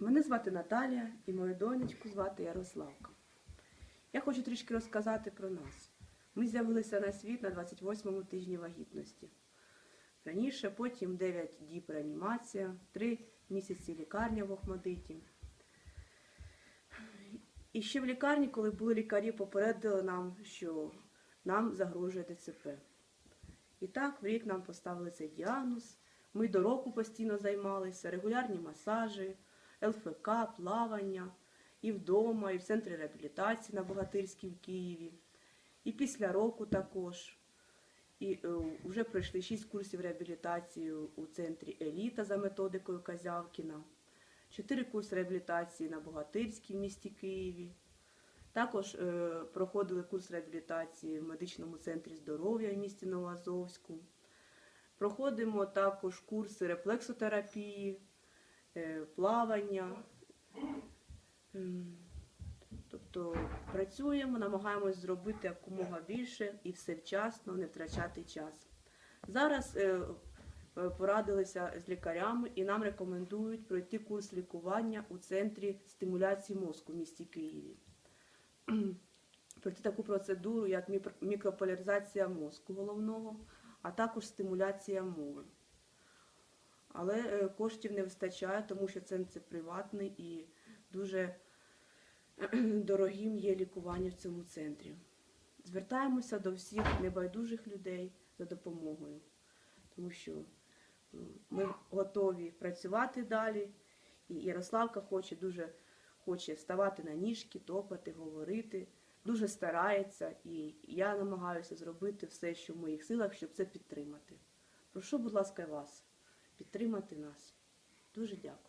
Мене звати Наталія і мою донечку звати Ярославка. Я хочу трішки розказати про нас. Ми з'явилися на світ на 28-му тижні вагітності. Раніше, потім 9 діб реанімація, 3 місяці лікарня в Охмадиті. І ще в лікарні, коли були лікарі, попередили нам, що нам загрожує ДЦП. І так, в рік нам поставили цей діагноз. Ми до року постійно займалися, регулярні масажі, ЛФК, плавання, і вдома, і в центрі реабілітації на Богатирській в Києві. І після року також. І е, вже пройшли 6 курсів реабілітації у центрі Еліта за методикою Казявкіна, 4 курси реабілітації на Богатирській в місті Києві. Також е, проходили курс реабілітації в медичному центрі здоров'я в місті Новоазовську. Проходимо також курси рефлексотерапії, плавання. Тобто працюємо, намагаємось зробити якомога більше і все вчасно, не втрачати час. Зараз е, е, порадилися з лікарями і нам рекомендують пройти курс лікування у центрі стимуляції мозку в місті Києві. Пройти таку процедуру, як мікрополяризація мозку головного, а також стимуляція мови. Але е, коштів не вистачає, тому що центр приватний і дуже дорогим є лікування в цьому центрі. Звертаємося до всіх небайдужих людей за допомогою, тому що ми готові працювати далі. І Ярославка хоче дуже хоче ставати на ніжки, топати, говорити, дуже старається, і я намагаюся зробити все, що в моїх силах, щоб це підтримати. Прошу, будь ласка, вас підтримати нас. Дуже дякую.